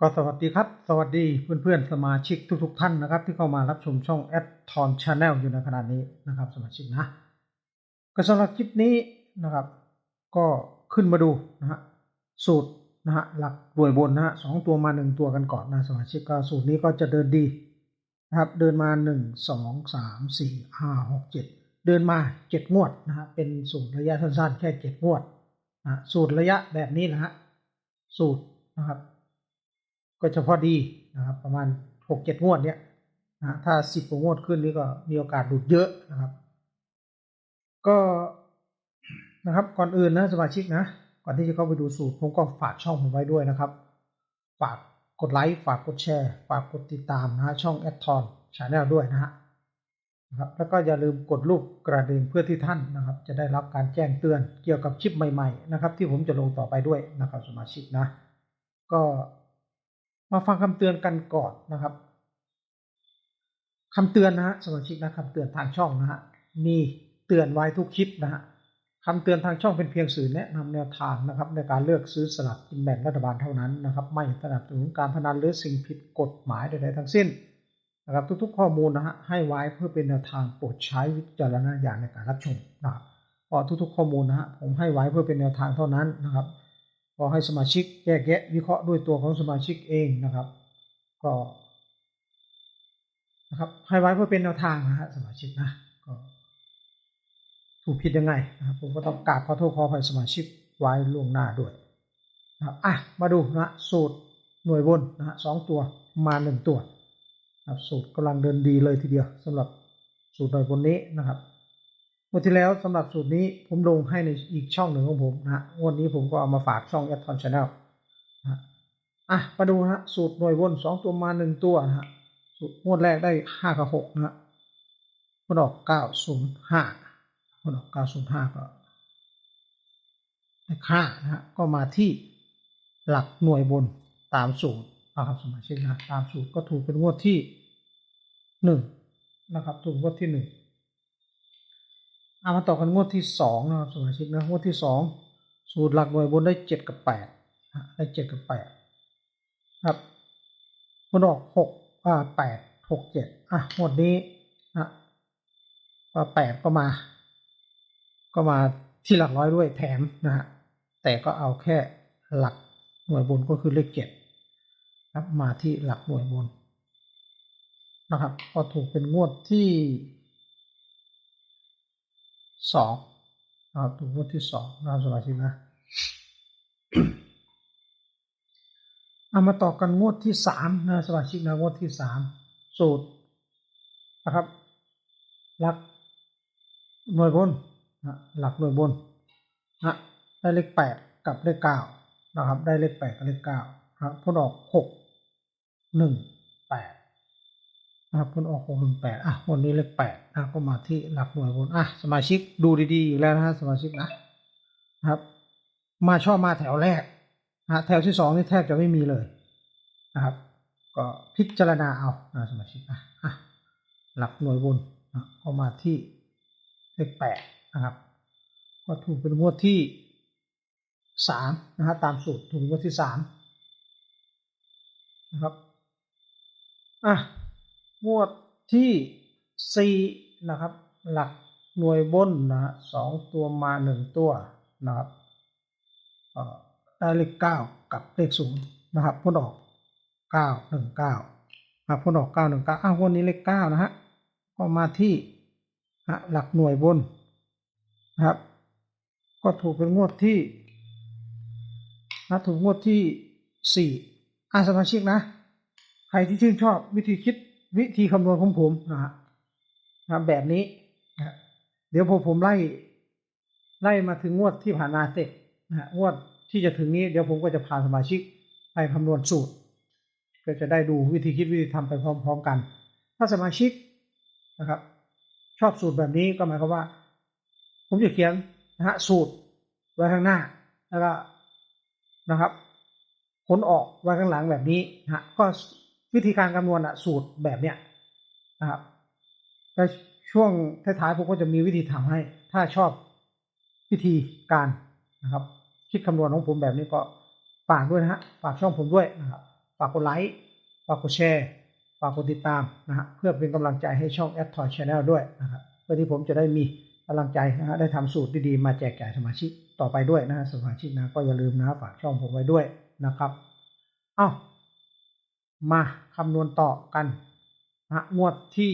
ก็สวัสดีครับ สวัสดีเพื่อนๆสมาชิกทุก ๆ ท่านนะครับ ที่เข้ามารับชมช่องแอดทอนชาแนลอยู่ในขณะนี้นะครับ สมาชิกนะ ก็สำหรับคลิปนี้นะครับ ก็ขึ้นมาดูนะฮะสูตรนะฮะหลักหน่วยบนนะฮะสองตัวมาหนึ่งตัวกันก่อนนะสมาชิกก็สูตรนี้ก็จะเดินดีนะครับ เดินมาหนึ่งสองสามสี่ห้าหกเจ็ดเดินมาเจ็ดงวดนะฮะเป็นสูตรระยะสั้นๆ แค่เจ็ดงวดนะสูตรระยะแบบนี้นะฮะสูตรนะครับ ก็เฉพาะดีนะครับ ประมาณหกเจ็ดงวดเนี่ยนะถ้าสิบกว่างวดขึ้นนี่ก็มีโอกาสหลุดเยอะนะครับ ก็นะครับก่อนอื่นนะสมาชิกนะก่อนที่จะเข้าไปดูสูตรผมก็ฝากช่องผมไว้ด้วยนะครับ ฝากกดไลค์ฝากกดแชร์ ฝากกดติดตามนะฮะช่องแอดทอนชาแนลด้วยนะฮะนะครับแล้วก็อย่าลืมกดรูปกระดิ่งเพื่อที่ท่านนะครับ จะได้รับการแจ้งเตือนเกี่ยวกับคลิปใหม่ๆนะครับ ที่ผมจะลงต่อไปด้วยนะครับสมาชิกนะ ก็ มาฟังคำเตือนกันก่อนนะครับคำเตือนนะฮะสมาชิกนะคำเตือนทางช่องนะฮะมีเตือนไว้ทุกคลิปนะฮะคำเตือนทางช่องเป็นเพียงสื่อแนะนำแนวทางนะครับ ในการเลือกซื้อสลากกินแบ่งรัฐบาลเท่านั้นนะครับ ไม่สนับสนุนการพนันหรือสิ่งผิดกฎหมายใดๆทั้งสิ้นนะครับทุกๆ ข้อมูลนะฮะให้ไว้เพื่อเป็นแนวทางโปรดใช้วิจารณญาณในการรับชมนะครับเพราะทุกๆ ข้อมูลนะฮะผมให้ไว้เพื่อเป็นแนวทางเท่านั้นนะครับ ขอให้สมาชิกแยกแยะวิเคราะห์ด้วยตัวของสมาชิกเองนะครับ ก็นะครับให้ไว้เพื่อเป็นแนวทางนะฮะสมาชิกนะก็ถูกผิดยังไงนะครับผมก็ต้องกราบขอโทษขออภัยสมาชิกไว้ล่วงหน้าด้วยนะครับอะมาดูนะสูตรหน่วยบนนะฮะสองตัวมาหนึ่งตัวนะครับสูตรกำลังเดินดีเลยทีเดียวสำหรับสูตรหน่วยบนนี้นะครับ วดที่แล้วสำหรับสูตรนี้ผมลงให้ในอีกช่องหนึ่งของผมนะฮะงวดนี้ผมก็เอามาฝากช่องแอดทอนชาแนลนะฮะอะมาดูนะฮะสูตรหน่วยวนสองตัวมาหนึ่งตัวนะฮะสูตรงวดแรกได้ห้ากับหกนะฮะผลออกเก้าศูนย์ห้าผลออกเก้าศูนย์ห้าก็ได้ค่านะฮะก็มาที่หลักหน่วยบนตามสูตรนะครับสมาชิกนะตามสูตรก็ถูกเป็นงวดที่หนึ่งนะครับถูกงวดที่หนึ่ง เอามาต่อกันงวดที่สองนะครับสมาชิกนะงวดที่สองสูตรหลักหน่วยบนได้เจ็ดกับแปดได้เจ็ดกับแปดครับมันออกหกอ่าแปดหกเจ็ดอะงวดนี้นะว่าแปดก็มา ก็มาที่หลักร้อยด้วยแถมนะฮะแต่ก็เอาแค่หลักหน่วยบนก็คือเลขเจ็ดครับมาที่หลักหน่วยบนนะครับ ก็ถูกเป็นงวดที่ สองนะครับถูกงวดที่สองนะครับสมาชิกนะเอามาต่อกันงวดที่สามนะสมาชิกนะงวดที่สามสูตรนะครับหลักหน่วยบนนะหลักหน่วยบนนะได้เลขแปดกับเลขเก้านะครับ ได้เลขแปดกับเลขเก้าครับผลออกหกหนึ่ง นะครับผลออกหกหนึ่งแปดอะวันนี้เลขแปดนะก็มาที่หลักหน่วยบนอะสมาชิกดูดีๆอีกแล้วนะฮะสมาชิกนะครับ มาชอบมาแถวแรกนะแถวที่สองนี่แทบจะไม่มีเลยนะครับ ก็พิจารณาเอานะสมาชิกนะอะหลักหน่วยบนนะก็มาที่เลขแปดนะครับก็ถูกเป็นงวดที่สามนะฮะตามสูตรถูกงวดที่สามนะครับอะ งวดที่สี่นะครับ หลักหน่วยบนนะฮะสองตัวมาหนึ่งตัวนะครับได้เลขเก้ากับเลขศูนย์นะครับพ้นออกเก้าหนึ่งเก้าครับพ้นออกเก้าหนึ่งเก้าอ้าววันนี้เลขเก้านะฮะก็มาที่ฮะหลักหน่วยบนนะครับ ก็ถูกเป็นงวดที่นะถูกงวดที่สี่อาสมาชิกนะ ใครที่ชื่นชอบวิธีคิด วิธีคำนวณของผมนะฮะนะแบบนี้นะเดี๋ยวพอผมไล่ ไล่มาถึงงวดที่ผ่านมาเสร็จนะงวดที่จะถึงนี้เดี๋ยวผมก็จะพาสมาชิกไปคำนวณสูตร ก็จะได้ดูวิธีคิดวิธีทำไปพร้อม ๆ กัน ถ้าสมาชิกนะครับ ชอบสูตรแบบนี้ก็หมายความว่า ผมจะเขียนนะฮะสูตรไว้ข้างหน้าแล้วก็นะครับผลออกไว้ข้างหลังแบบนี้นะก็ วิธีการคำนวณอะสูตรแบบเนี้ยนะครับแล้วช่วงท้ายๆผมก็จะมีวิธีทำให้ ถ้าชอบวิธีการนะครับ คิดคำนวณของผมแบบนี้ก็ฝากด้วยนะฮะฝากช่องผมด้วยนะครับฝากกดไลค์ฝากกดแชร์ฝากกดติดตามนะฮะเพื่อเป็นกำลังใจให้ช่อง a d t o y Channel ด้วยนะครับเพื่อที่ผมจะได้มีกำลังใจนะฮะได้ทำสูตรดีๆมาแจกจ่ายสมาชิกต่อไปด้วยนะสมาชิกนะก็อย่าลืมนะฝากช่องผมไว้ด้วยนะครับ เอ้า มาคำนวณต่อกันนะงวดที่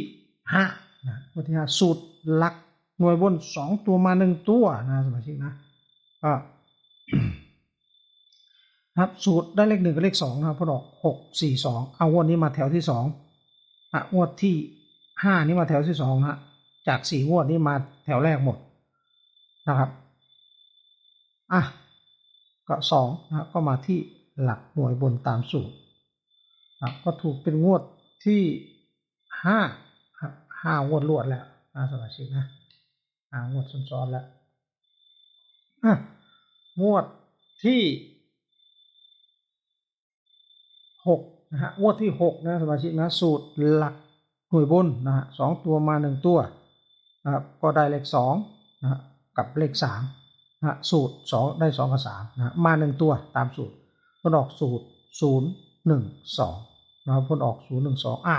ห้านะงวดที่ห้าสูตรหลักหน่วยบนสองตัวมาหนึ่งตัวนะสมาชิกนะก็ครับสูตรได้เลขหนึ่งกับเลขสองนะครับพอดอกหกสี่สองเอางวดนี้มาแถวที่สองอะงวดที่ห้านี้มาแถวที่สองนะจากสี่งวดนี้มาแถวแรกหมดนะครับอะก็สองนะก็มาที่หลักหน่วยบนตามสูตร ก็ถูกเป็นงวดที่ห้าห้างวดรวดแล้วนะสมาชิกนะห้างวดซ้อนๆแล้วงวดที่หกนะฮะงวดที่หกนะสมาชิกนะสูตรหลักหน่วยบนนะฮะสองตัวมาหนึ่งตัวนะครับก็ได้เลขสองนะฮะกับเลขสามนะฮะสูตรสองได้สองกับสามนะฮะมาหนึ่งตัวตามสูตรผลออกสูตรศูนย์หนึ่งสอง นะครับผลออกศูนย์หนึ่งสองอะ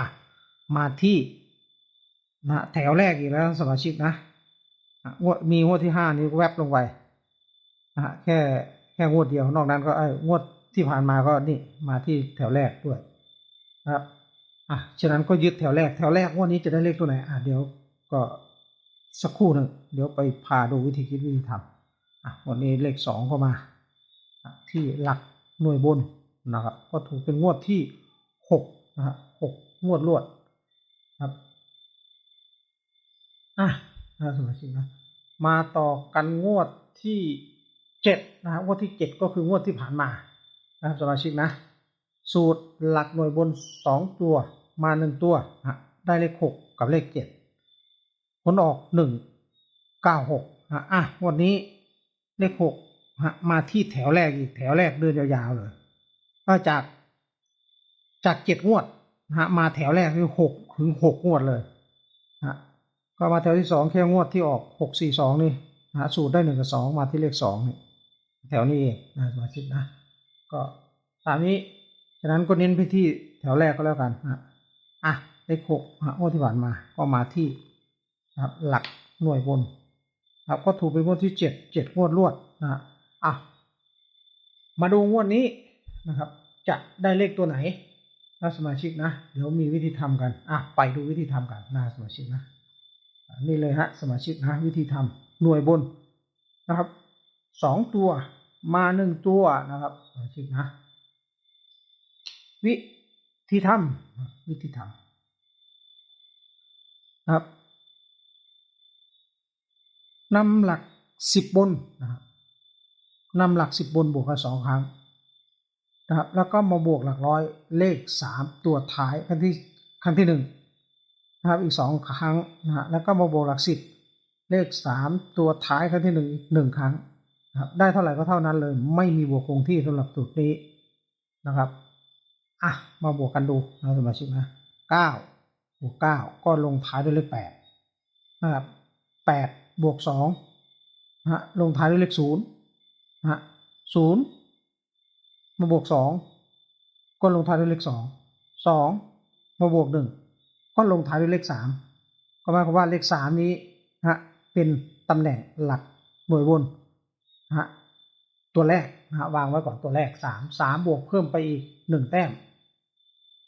มาที่นะแถวแรกอีกแล้วสมาชิกนะงวดมีงวดที่ห้านี้แวบลงไปนะแค่แค่งวดเดียวนอกนั้นก็ไอ้งวดที่ผ่านมาก็นี่มาที่แถวแรกด้วยนะครับอะฉะนั้นก็ยึดแถวแรกแถวแรกงวันนี้จะได้เลขตัวไหนอะเดี๋ยวก็สักครู่หนึ่งเดี๋ยวไปพาดูวิธีคิดวิธีทำอะวันนี้เลขสองก็มาอะที่หลักหน่วยบนนะครับก็ถูกเป็นงวดที่ หกนะฮะหกงวดรวดครับอะนะสมาชิกนะมาต่อกันงวดที่เจ็ดนะฮะงวดที่เจ็ดก็คืองวดที่ผ่านมานะครับสมาชิกนะ สูตรหลักหน่วยบนสองตัวมาหนึ่งตัวนะได้เลขหกกับเลขเจ็ดผลออกหนึ่งเก้าหกนะอะงวันนี้เลขหกนะมาที่แถวแรกอีกแถวแรกเดินยาวๆเลยก็จาก จากเจ็ดงวดนะฮะมาแถวแรกคือหกถึงหกงวดเลยนะก็มาแถวที่สองแค่งวดที่ออกหกสี่สองนี่นะสูตรได้หนึ่งกับสองมาที่เลขสองนี่แถวนี้เองนะสมาชิกนะ ก็ตามนี้ฉะนั้นก็เน้นไปที่แถวแรกก็แล้วกันนะอะเลขหกงวดที่ผ่านมาก็มาที่นะครับหลักหน่วยบนครับก็ถูกเป็นงวดที่เจ็ดเจ็ดงวดรวดนะอะมาดูงวดนี้นะครับ จะได้เลขตัวไหน นะสมาชิกนะ เดี๋ยวมีวิธีทำกัน อะ ไปดูวิธีทำกันนะสมาชิกนะอะนี่เลยฮะ สมาชิกนะ วิธีทำหน่วยบนนะครับ สองตัวมาหนึ่งตัวนะครับสมาชิกนะ วิธีทำวิธีทำนะครับนำหลักสิบบนนะครับนำหลักสิบบนบวกกันสองครั้ง นะครับแล้วก็มาบวกหลักร้อยเลขสามตัวท้ายครั้งที่ครั้งที่หนึ่งนะครับอีกสองครั้งนะฮะแล้วก็มาบวกหลักสิบเลขสามตัวท้ายครั้งที่หนึ่งอีกหนึ่งครั้งนะครับได้เท่าไหร่ก็เท่านั้นเลย ไม่มีบวกคงที่สำหรับสูตรนี้นะครับอะมาบวกกันดูนะสมาชิกนะเก้าบวกเก้าก็ลงท้ายด้วยเลขแปดนะครับแปดบวกสองนะฮะลงท้ายด้วยเลขศูนย์นะฮะศูนย์ มาบวกสองก็ลงท้ายด้วยเลขสองสองมาบวกหนึ่งก็ลงท้ายด้วยเลขสามก็หมายความว่าเลขสามนี้ฮะเป็นตำแหน่งหลักหน่วยวนฮะตัวแรกนะฮะวางไว้ก่อนตัวแรกสามสามบวกเพิ่มไปอีกหนึ่งแต้ม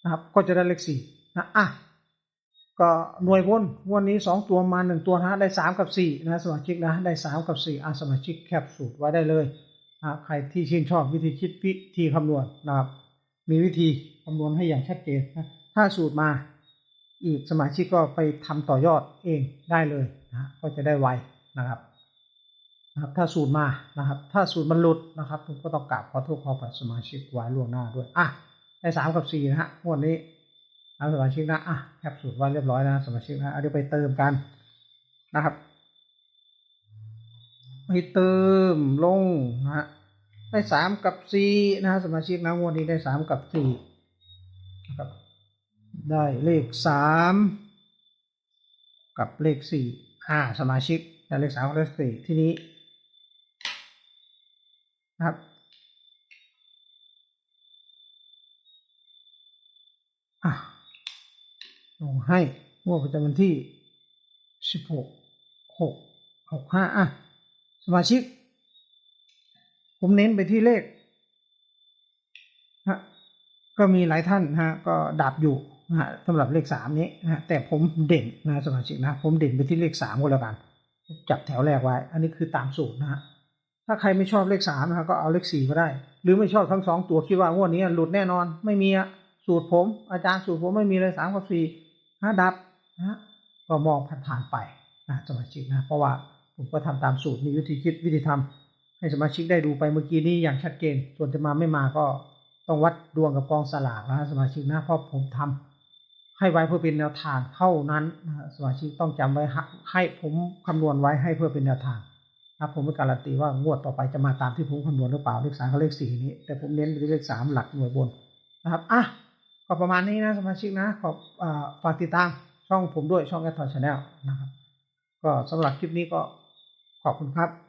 นะครับ ก็จะได้เลขสี่นะอะก็หน่วยวนวันนี้สองตัวมาหนึ่งตัวนะได้สามกับสี่นะสมาชิกนะได้สามกับสี่อะสมาชิกแคปสูตรไว้ได้เลยะใครที่ชื่นชอบวิธีคิดวิธีคำนวณนะครับ มีวิธีคำนวณให้อย่างชัดเจนนะถ้าสูตรมาอีกสมาชิกก็ไปทำต่อยอดเองได้เลยนะก็จะได้ไวนะครับนะครับ ถ้าสูตรมานะครับ ถ้าสูตรมันหลุดนะครับผมก็ต้องกราบขอโทษขอผ่สมาชิกไว้ล่วงหน้าด้วยอะได้สามกับสี่นะฮะงวดนี้นะสมาชิกนะอะแคปสูตรไว้เรียบร้อยนะสมาชิกนะเอาเดี๋ยวไปเติมกันนะครับ ไปเติมลงนะฮะได้สามกับสี่นะฮะสมาชิกนะงวดนี้ได้สามกับสี่นะครับได้เลขสามกับเลขสี่อ่าสมาชิกได้เลขสามกับเลขสี่ทีนี้นะครับส่งให้งวดประจำวันที่สิบหกหกหกห้าอะ สมาชิก ผมเน้นไปที่เลขฮะก็มีหลายท่านนะฮะ ก็ดับอยู่ฮะสำหรับเลขสามนี้นะฮะแต่ผมเด่นนะสมาชิกนะ ผมเด่นไปที่เลขสามก็แล้วกัน จับแถวแรกไว้ อันนี้คือตามสูตรนะฮะถ้าใครไม่ชอบเลขสามนะก็เอาเลขสี่ก็ได้ หรือไม่ชอบทั้งสองตัวคิดว่างวดนี้หลุดแน่นอน ไม่มีอะสูตรผม อาจารย์สูตรผมไม่มีเลยสามกับสี่ห้าดับนะก็มองผ่านๆไปนะสมาชิกนะ เพราะว่า ผมก็ทำตามสูตรมีวิธีคิดวิธีทำให้สมาชิกได้ดูไปเมื่อกี้นี้อย่างชัดเจน ส่วนจะมาไม่มาก็ต้องวัดดวงกับกองสลากนะสมาชิกนะเพราะผมทำให้ไว้เพื่อเป็นแนวทางเท่านั้นนะสมาชิกต้องจำไว้ให้ผมคำนวณไว้ให้เพื่อเป็นแนวทางนะครับผมไม่การันตีว่างวดต่อไปจะมาตามที่ผมคำนวณหรือเปล่าเลขสามกับเลขสี่นี้ แต่ผมเน้นไปที่เลขสามหลักหน่วยบนนะครับอะก็ประมาณนี้นะสมาชิกนะขอบอ่าฝากติดตามช่องผมด้วยช่องแอดทอนชาแนลนะครับ ก็สำหรับคลิปนี้ก็ ขอบคุณครับ